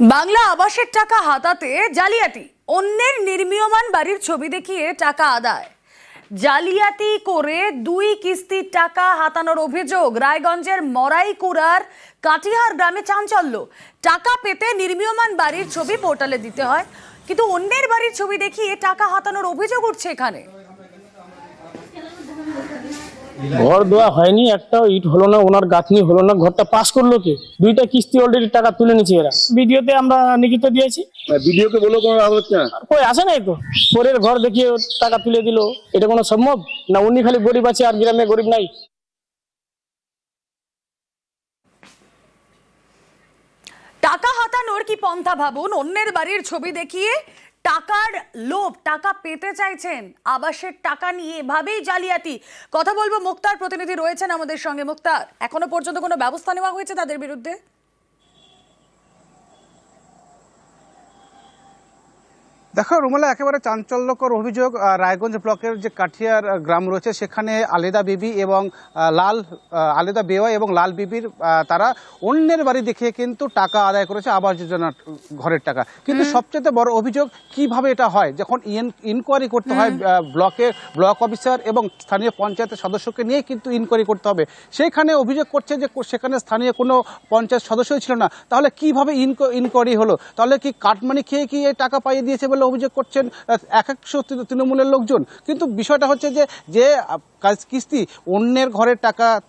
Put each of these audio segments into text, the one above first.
বাংলা আবাসের টাকা হাতাতে জালিয়াতি। অন্যের নির্মীয়মান বাড়ির ছবি দেখিয়ে টাকা আদায়। জালিয়াতি করে দুই কিস্তির টাকা হাতানোর অভিযোগ রায়গঞ্জের মরাইকুড়ার কাটিহার গ্রামে চাঞ্চল্য। টাকা পেতে নির্মীয়মান বাড়ির ছবি পোর্টালে দিতে হয়, কিন্তু অন্যের বাড়ির ছবি দেখিয়ে টাকা হাতানোর অভিযোগ উঠছে এখানে। ঘর দেওয়া হয়নি একটা ইট হলো না ওনার গাঁথনি হলো না ঘরটা পাস করল কে? দুইটা কিস্তি অলরেডি টাকা তুলে নিচ্ছে এরা। ভিডিওতে আমরা লিখিত দিয়েছি। ভিডিওকে বলো কোনো লাভ হচ্ছে না? আর কই আসে নাই তো? পরের ঘর দেখিয়ে টাকা তুলে দিল। এটা কোনো সম্ভব? না উনি খালি গরিব আছে আর গ্রামে গরিব নাই? টাকা হাতানোর কি পন্থা ভাবুন? অন্যের বাড়ির ছবি দেখিয়ে টাকার লোভ, টাকা পেতে চাইছেন, আবাসের টাকা নিয়ে এভাবেই জালিয়াতি। কথা বলব মুক্তার, প্রতিনিধি রয়েছেন আমাদের সঙ্গে। মুক্তার, এখনও পর্যন্ত কোনো ব্যবস্থা নেওয়া হয়েছে তাদের বিরুদ্ধে? দেখো রুমালা একেবারে চাঞ্চল্যকর অভিযোগ রায়গঞ্জ ব্লকের যে কাঠিয়ার গ্রাম রয়েছে সেখানে আলেদা বিবি এবং লাল আলেদা বেওয়া এবং লাল বিবির তারা অন্যের বাড়ি দেখিয়ে কিন্তু টাকা আদায় করেছে আবাস যোজনার ঘরের টাকা। কিন্তু সবচেয়ে বড় অভিযোগ কীভাবে এটা হয়? যখন ইনকোয়ারি করতে হয় আহ, ব্লকের ব্লক অফিসার এবং স্থানীয় পঞ্চায়েতের সদস্যকে নিয়ে কিন্তু ইনকোয়ারি করতে হবে। সেখানে অভিযোগ করছে যে সেখানে স্থানীয় কোনো পঞ্চায়েত সদস্যই ছিল না। তাহলে কীভাবে ইনকোয়ারি হলো? তাহলে কি কাটমানি খেয়ে কি এই টাকা পাইয়ে দিয়েছে বলে অভিযোগ করছেন এক একশো তৃণমূলের লোকজন। কিন্তু বিষয়টা হচ্ছে যে যে কাজ কিস্তি অন্যের ঘরের টাকা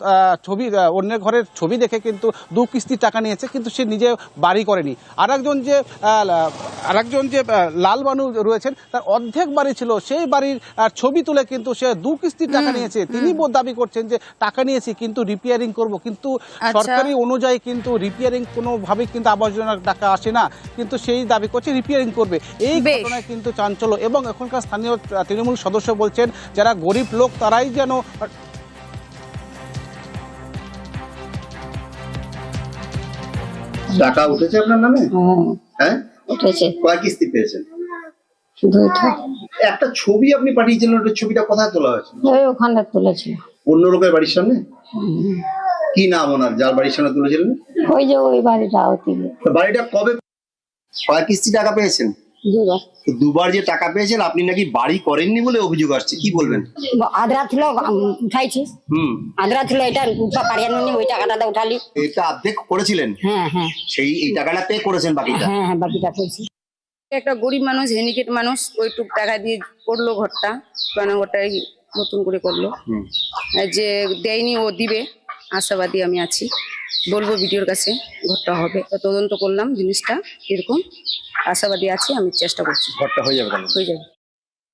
ছবি অন্যের ঘরের ছবি দেখে কিন্তু দু কিস্তির টাকা নিয়েছে কিন্তু সে নিজে বাড়ি করেনি। আরেকজন যে আহ, লা- আরেকজন যে লাল বানু রয়েছেন তার অর্ধেক বাড়ি ছিল সেই বাড়ির ছবি তুলে কিন্তু সে দু কিস্তির টাকা নিয়েছে। তিনি দাবি করছেন যে টাকা নিয়েছি কিন্তু রিপেয়ারিং করব। কিন্তু আচ্ছা। সরকারি অনুযায়ী কিন্তু রিপেয়ারিং কোনোভাবেই কিন্তু আবাস যোজনার টাকা আসে না। কিন্তু সেই দাবি করছে রিপেয়ারিং করবে। এই। ঘটনায় কিন্তু চাঞ্চল্য এবং এখনকার স্থানীয় তৃণমূল সদস্য বলছেন যারা গরিব লোক তারাই যেন টাকা উঠেছে আপনার নামে? হ্যাঁ? উঠেছে। কয় কিস্তি পেয়েছেন? একটা ছবি আপনি পাঠিয়েছিলেন ওটা ছবিটা কোথায় তোলা হয়েছে? ওই ওখানে তুলেছিল। অন্য লোকের বাড়ির সামনে? কি নাম ওনার যার বাড়ির সামনে তুলেছিলেন? ওই যে ওই বাড়িটা বাড়িটা কবে কয় কিস্তি টাকা পেয়েছেন? দুবার। দুবার যে টাকা পেয়েছেন আপনি নাকি বাড়ি করেননি বলে অভিযোগ আসছে? কি বলবেন? আদ্রা ছিল উঠাইছি। হুম। আদ্রা ছিল এটা উঠা পারিয়া নি ওই টাকাটা উঠালি। এটা অর্ধেক করেছিলেন? হ্যাঁ হ্যাঁ। সেই এই টাকাটা পে করেছেন বাকিটা? হ্যাঁ হ্যাঁ বাকিটা করছি। একটা গরিব মানুষ হেনিকেট মানুষ ওইটুক টাকা দিয়ে করল ঘরটা পুরানো ঘরটাই নতুন করে করল। যে দেয়নি ও দিবে। আশাবাদী আমি আছি। বলব ভিডিওর কাছে ঘরটা হবে। তো তদন্ত করলাম জিনিসটা এরকম আশাবাদী আছে আমি চেষ্টা করছি। ঘরটা হয়ে যাবে হয়ে যাবে।